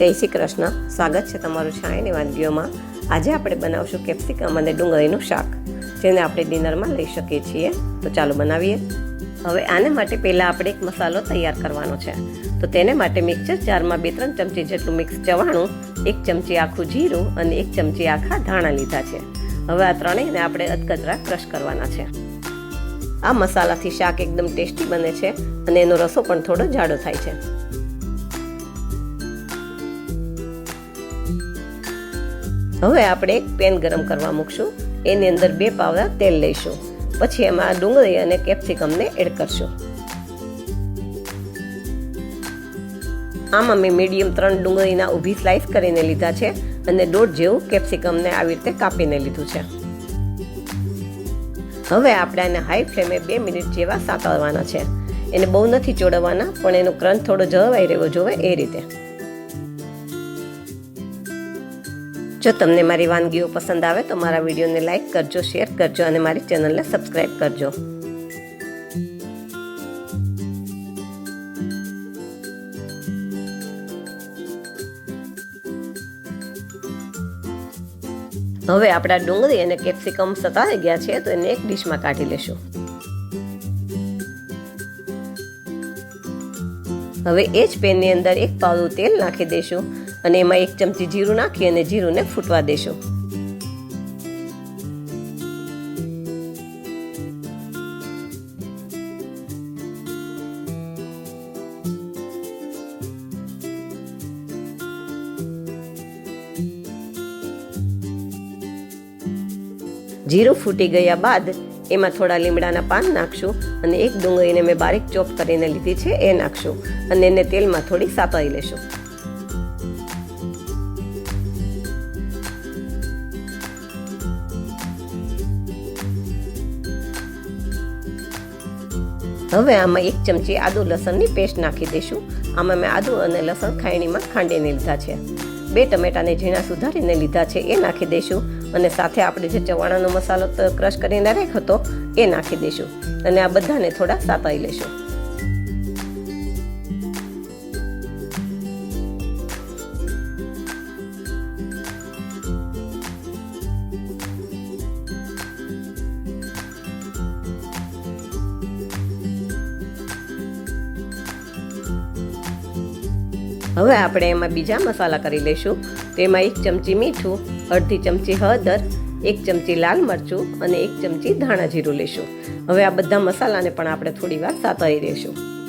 જય શ્રી કૃષ્ણ. સ્વાગત છે તમારું શાયની વાનગીઓમાં આજે આપણે બનાવશું કેપ્સિકમ અને ડુંગળીનું શાક, જેને આપણે ડિનરમાં લઈ શકીએ છીએ. તો ચાલો બનાવીએ. હવે આને માટે પહેલાં આપણે એક મસાલો તૈયાર કરવાનો છે. તો તેને માટે મિક્સર જારમાં બે ત્રણ ચમચી જેટલું મિક્સ ચવાણું, એક ચમચી આખું જીરું અને એક ચમચી આખા ધાણા લીધા છે. હવે આ ત્રણેયને આપણે અધકચરા ક્રશ કરવાના છે. આ મસાલાથી શાક એકદમ ટેસ્ટી બને છે અને એનો રસો પણ થોડો જાડો થાય છે. હવે આપણે એક પેન ગરમ કરવા મૂકશું. એની અંદર બે પાવડા તેલ લઈશું. પછી એમાં ડુંગળી અને કેપ્સિકમને એડ કરશું. આમાં મેં મીડિયમ ત્રણ ડુંગળીના ઊભી સ્લાઇસ કરીને લીધા છે અને દોઢ જેવું કેપ્સિકમને આવી રીતે કાપીને લીધું છે. હવે આપણે આને હાઈ ફ્લેમે બે મિનિટ જેવા સાતળવાના છે. એને બહુ નથી ચોડવવાના પણ એનો ક્રંચ થોડો જળવાઈ રહેવો જોવે એ રીતે. જો તમને મારી વાનગીઓ પસંદ આવે તો મારા વિડીયોને લાઇક કરજો, શેર કરજો અને મારી ચેનલને સબસ્ક્રાઈબ કરજો. હવે આપણા ડુંગળી અને કેપ્સિકમ સતાઈ ગયા છે તો એને એક ડીશમાં કાઢી લેશું. હવે એ જ પેનની અંદર એક પાવડું તેલ નાખી દઈશું. અને એમાં એક ચમચી જીરું નાખી અને જીરુંને ફૂટવા દેશો. જીરું ફૂટી ગયા બાદ એમાં થોડા લીમડાના પાન નાખશું અને એક ડુંગળીને મેં બારીક ચોપ કરીને લીધી છે, એ નાખશું અને એને તેલમાં થોડી સાતળી લેશું. હવે આમાં એક ચમચી આદુ લસણની પેસ્ટ નાખી દઈશું. આમાં મેં આદુ અને લસણ ખાયણીમાં ખાંડીને લીધા છે. બે ટમેટાને ઝીણા સુધારીને લીધા છે, એ નાખી દઈશું. અને સાથે આપણે જે ચવાણાનો મસાલો ક્રશ કરીને રાખ્યો હતો, એ નાખી દઈશું. અને આ બધાને થોડા સાતાઈ લઈશું. હવે આપણે એમાં બીજા મસાલા કરી લઈશું. તેમાં એક ચમચી મીઠું, અડધી ચમચી હળદર, એક ચમચી લાલ મરચું અને એક ચમચી ધાણા જીરું લઈશું. હવે આ બધા મસાલાને પણ આપણે થોડી વાર સાતળી દઈશું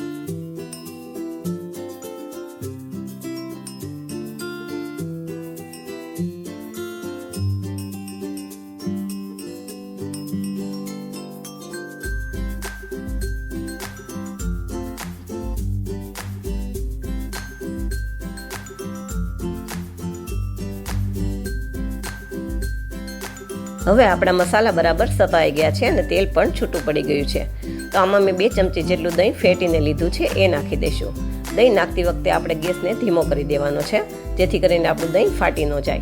હવે આપણા મસાલા બરાબર સપાઈ ગયા છે અને તેલ પણ છૂટું પડી ગયું છે. તો આમાં મેં બે ચમચી જેટલું દહીં ફેટીને લીધું છે, એ નાખી દઈશું. દહીં નાખતી વખતે આપણે ગેસને ધીમો કરી દેવાનો છે, જેથી કરીને આપણું દહીં ફાટી ન જાય.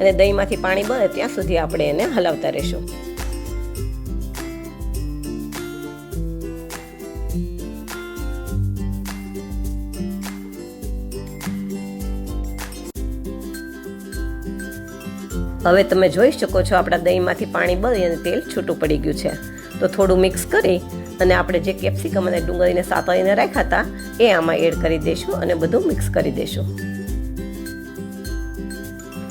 અને દહીંમાંથી પાણી બળે ત્યાં સુધી આપણે એને હલાવતા રહીશું. હવે તમે જોઈ શકો છો આપણા દહીંમાંથી પાણી બળી અને તેલ છૂટું પડી ગયું છે. તો થોડું મિક્સ કરી અને આપણે જે કેપ્સિકમ અને ડુંગળીને સાતળીને રાખ્યા હતા, એ આમાં એડ કરી દઈશું અને બધું મિક્સ કરી દઈશું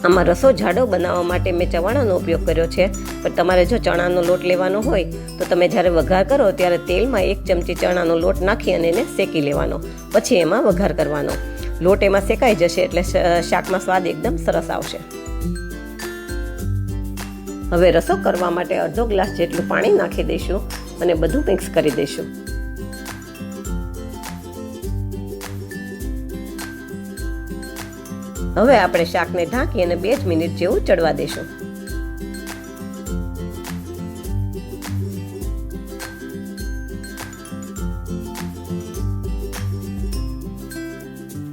આમાં રસો જાડો બનાવવા માટે મેં ચવાણાનો ઉપયોગ કર્યો છે. પણ તમારે જો ચણાનો લોટ લેવાનો હોય, તો તમે જ્યારે વઘાર કરો ત્યારે તેલમાં એક ચમચી ચણાનો લોટ નાખી અને એને શેકી લેવાનો. પછી એમાં વઘાર કરવાનો. લોટ એમાં શેકાઈ જશે એટલે શાકમાં સ્વાદ એકદમ સરસ આવશે. હવે રસો કરવા માટે અડધો ગ્લાસ જેટલું પાણી નાખી દઈશું અને બધું મિક્સ કરી દઈશું. હવે આપણે શાકને ઢાંકી અને બે જ મિનિટ જેવું ચડવા દઈશું.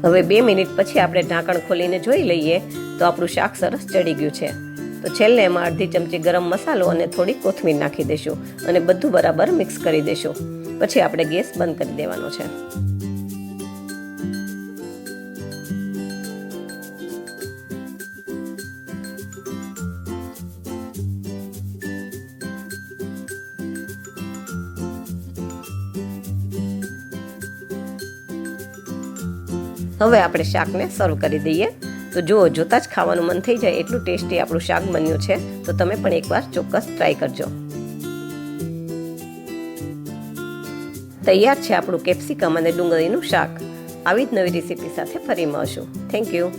હવે બે મિનિટ પછી આપણે ઢાંકણ ખોલીને જોઈ લઈએ તો આપણું શાક સરસ ચડી ગયું છે. તો છેલ્લે એમાં અડધી ચમચી ગરમ મસાલો અને થોડી કોથમીર નાખી દઈશું અને બધું બરાબર મિક્સ કરી દઈશું પછી આપણે ગેસ બંધ કરી દેવાનો છે. હવે આપણે શાકને સર્વ કરી દઈએ. તો જો જોતાં જ ખાવાનું મન થઈ જાય એટલું ટેસ્ટી આપણું શાક બન્યું છે. તો તમે પણ એકવાર ચોક્કસ ટ્રાય કરજો. તૈયાર છે આપણું કેપ્સિકમ અને ડુંગળીનું શાક. આવી જ નવી રેસીપી સાથે ફરી મળશું. Thank you